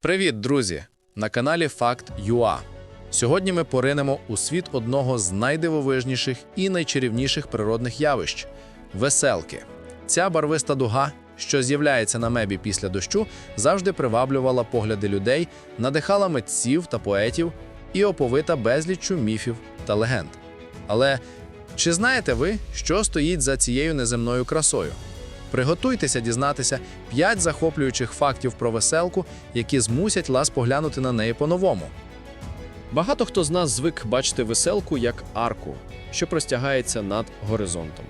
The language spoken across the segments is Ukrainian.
Привіт, друзі! На каналі Факт.ua. Сьогодні ми поринемо у світ одного з найдивовижніших і найчарівніших природних явищ веселки. Ця барвиста дуга, що з'являється на мебі після дощу, завжди приваблювала погляди людей, надихала митців та поетів і оповита безліччю міфів та легенд. Але чи знаєте ви, що стоїть за цією неземною красою? Приготуйтеся дізнатися 5 захоплюючих фактів про веселку, які змусять вас поглянути на неї по-новому. Багато хто з нас звик бачити веселку як арку, що простягається над горизонтом.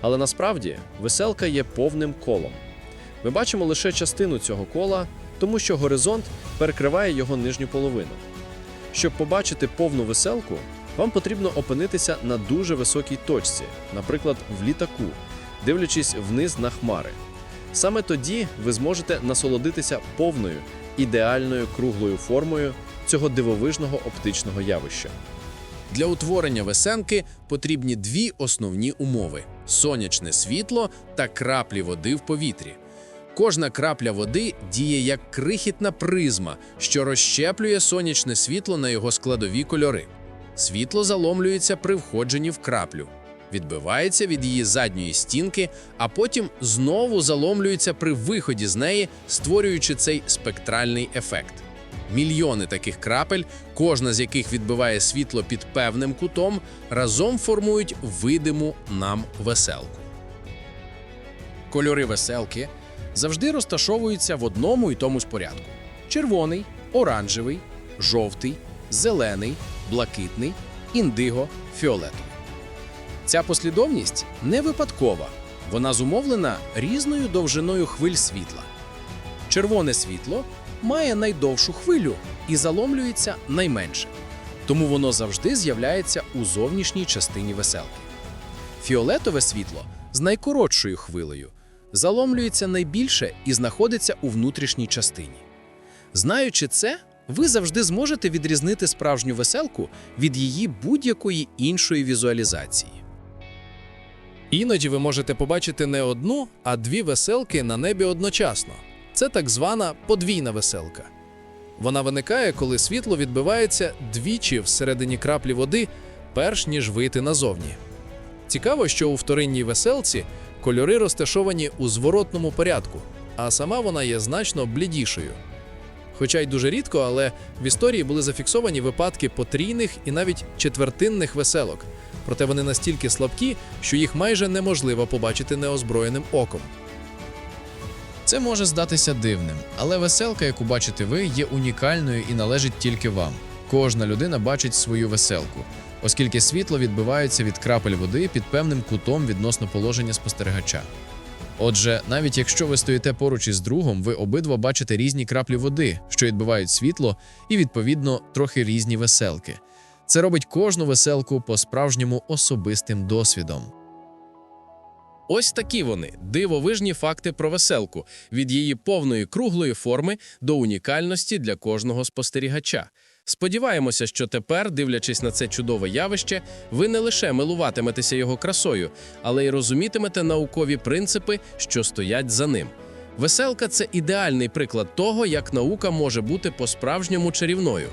Але насправді веселка є повним колом. Ми бачимо лише частину цього кола, тому що горизонт перекриває його нижню половину. Щоб побачити повну веселку, вам потрібно опинитися на дуже високій точці, наприклад, в літаку, дивлячись вниз на хмари. Саме тоді ви зможете насолодитися повною, ідеальною круглою формою цього дивовижного оптичного явища. Для утворення весенки потрібні дві основні умови: сонячне світло та краплі води в повітрі. Кожна крапля води діє як крихітна призма, що розщеплює сонячне світло на його складові кольори. Світло заломлюється при входженні в краплю, відбивається від її задньої стінки, а потім знову заломлюється при виході з неї, створюючи цей спектральний ефект. Мільйони таких крапель, кожна з яких відбиває світло під певним кутом, разом формують видиму нам веселку. Кольори веселки завжди розташовуються в одному і тому ж порядку: червоний, оранжевий, жовтий, зелений, блакитний, індиго, фіолетовий. Ця послідовність не випадкова, вона зумовлена різною довжиною хвиль світла. Червоне світло має найдовшу хвилю і заломлюється найменше, тому воно завжди з'являється у зовнішній частині веселки. Фіолетове світло з найкоротшою хвилею заломлюється найбільше і знаходиться у внутрішній частині. Знаючи це, ви завжди зможете відрізнити справжню веселку від її будь-якої іншої візуалізації. Іноді ви можете побачити не одну, а дві веселки на небі одночасно. Це так звана подвійна веселка. Вона виникає, коли світло відбивається двічі всередині краплі води, перш ніж вийти назовні. Цікаво, що у вторинній веселці кольори розташовані у зворотному порядку, а сама вона є значно блідішою. Хоча й дуже рідко, але в історії були зафіксовані випадки потрійних і навіть четвертинних веселок, проте вони настільки слабкі, що їх майже неможливо побачити неозброєним оком. Це може здатися дивним, але веселка, яку бачите ви, є унікальною і належить тільки вам. Кожна людина бачить свою веселку, оскільки світло відбивається від крапель води під певним кутом відносно положення спостерігача. Отже, навіть якщо ви стоїте поруч із другом, ви обидва бачите різні краплі води, що відбивають світло, і відповідно трохи різні веселки. Це робить кожну веселку по-справжньому особистим досвідом. Ось такі вони дивовижні факти про веселку від її повної круглої форми до унікальності для кожного спостерігача. Сподіваємося, що тепер, дивлячись на це чудове явище, ви не лише милуватиметеся його красою, але й розумітимете наукові принципи, що стоять за ним. Веселка це ідеальний приклад того, як наука може бути по-справжньому чарівною.